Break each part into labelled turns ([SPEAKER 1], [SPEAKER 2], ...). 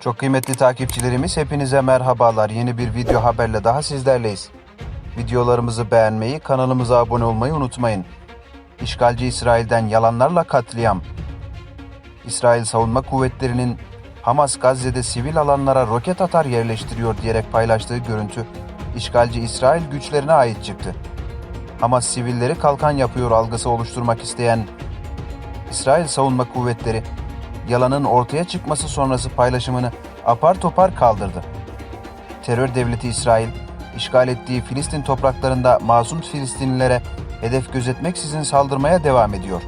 [SPEAKER 1] Çok kıymetli takipçilerimiz hepinize merhabalar. Yeni bir video haberle daha sizlerleyiz. Videolarımızı beğenmeyi, kanalımıza abone olmayı unutmayın. İşgalci İsrail'den yalanlarla katliam. İsrail Savunma Kuvvetleri'nin Hamas Gazze'de sivil alanlara roket atar yerleştiriyor diyerek paylaştığı görüntü, işgalci İsrail güçlerine ait çıktı. Hamas sivilleri kalkan yapıyor algısı oluşturmak isteyen İsrail Savunma Kuvvetleri, yalanın ortaya çıkması sonrası paylaşımını apar topar kaldırdı. Terör devleti İsrail, işgal ettiği Filistin topraklarında masum Filistinlilere hedef gözetmeksizin saldırmaya devam ediyor.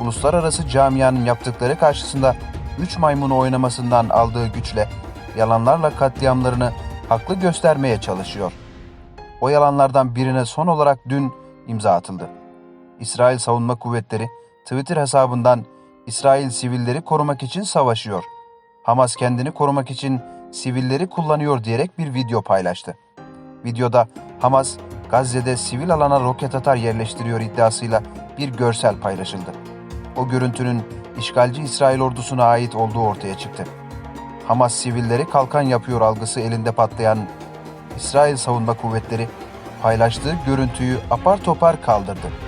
[SPEAKER 1] Uluslararası camianın yaptıkları karşısında üç maymunu oynamasından aldığı güçle yalanlarla katliamlarını haklı göstermeye çalışıyor. O yalanlardan birine son olarak dün imza atıldı. İsrail Savunma Kuvvetleri Twitter hesabından İsrail sivilleri korumak için savaşıyor. Hamas kendini korumak için sivilleri kullanıyor diyerek bir video paylaştı. Videoda Hamas Gazze'de sivil alana roket atar yerleştiriyor iddiasıyla bir görsel paylaşıldı. O görüntünün işgalci İsrail ordusuna ait olduğu ortaya çıktı. Hamas sivilleri kalkan yapıyor algısı elinde patlayan İsrail Savunma Kuvvetleri paylaştığı görüntüyü apar topar kaldırdı.